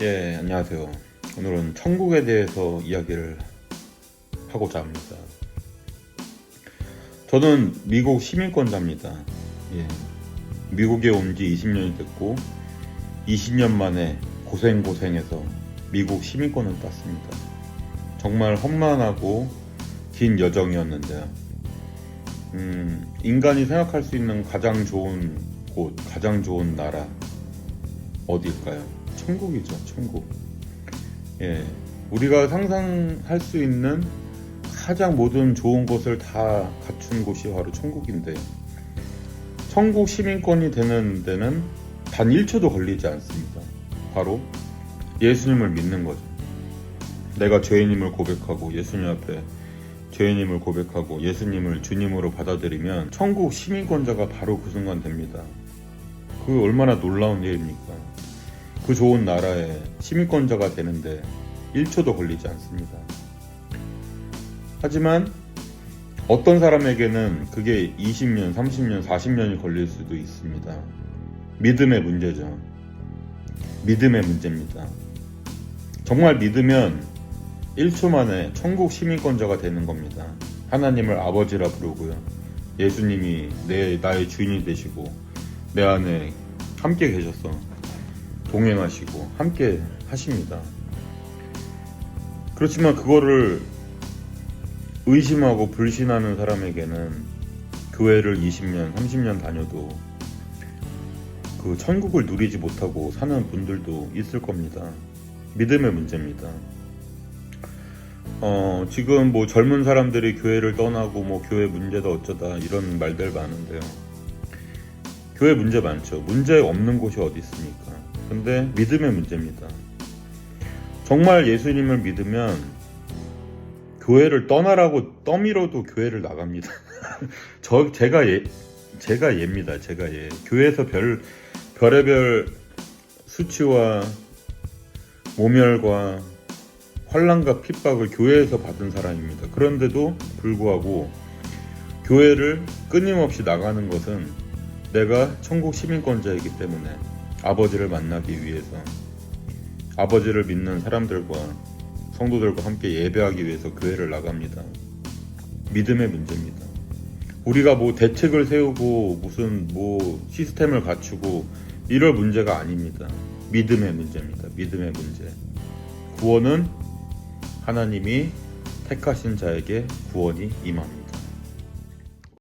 예, 안녕하세요. 오늘은 천국에 대해서 이야기를 하고자 합니다. 저는 미국 시민권자입니다. 예, 미국에 온 지 20년이 됐고, 20년 만에 고생고생해서 미국 시민권을 땄습니다. 정말 험난하고 긴 여정이었는데요. 음, 인간이 생각할 수 있는 가장 좋은 곳, 가장 좋은 나라, 어디일까요? 천국이죠, 천국. 예. 우리가 상상할 수 있는 가장 모든 좋은 것을 다 갖춘 곳이 바로 천국인데, 천국 시민권이 되는 데는 단 1초도 걸리지 않습니다. 바로 예수님을 믿는 거죠. 내가 죄인임을 고백하고 예수님 앞에 죄인임을 고백하고 예수님을 주님으로 받아들이면 천국 시민권자가 바로 그 순간 됩니다. 그 얼마나 놀라운 일입니까? 그 좋은 나라의 시민권자가 되는데 1초도 걸리지 않습니다. 하지만 어떤 사람에게는 그게 20년, 30년, 40년이 걸릴 수도 있습니다. 믿음의 문제죠. 믿음의 문제입니다. 정말 믿으면 1초 만에 천국 시민권자가 되는 겁니다. 하나님을 아버지라 부르고요. 예수님이 내 나의 주인이 되시고 내 안에 함께 계셔서 동행하시고 함께 하십니다. 그렇지만 그거를 의심하고 불신하는 사람에게는 교회를 20년, 30년 다녀도 그 천국을 누리지 못하고 사는 분들도 있을 겁니다. 믿음의 문제입니다. 어, 지금 뭐 젊은 사람들이 교회를 떠나고 뭐 교회 문제다 어쩌다 이런 말들 많은데요. 교회 문제 많죠. 문제 없는 곳이 어디 있습니까? 근데 믿음의 문제입니다. 정말 예수님을 믿으면 교회를 떠나라고 떠밀어도 교회를 나갑니다. 저 제가 예 제가 예입니다. 제가 예. 교회에서 별 별의별 수치와 모멸과 환란과 핍박을 교회에서 받은 사람입니다. 그런데도 불구하고 교회를 끊임없이 나가는 것은 내가 천국 시민권자이기 때문에 아버지를 만나기 위해서 아버지를 믿는 사람들과 성도들과 함께 예배하기 위해서 교회를 나갑니다. 믿음의 문제입니다. 우리가 뭐 대책을 세우고 무슨 뭐 시스템을 갖추고 이럴 문제가 아닙니다. 믿음의 문제입니다. 믿음의 문제. 구원은 하나님이 택하신 자에게 구원이 임합니다.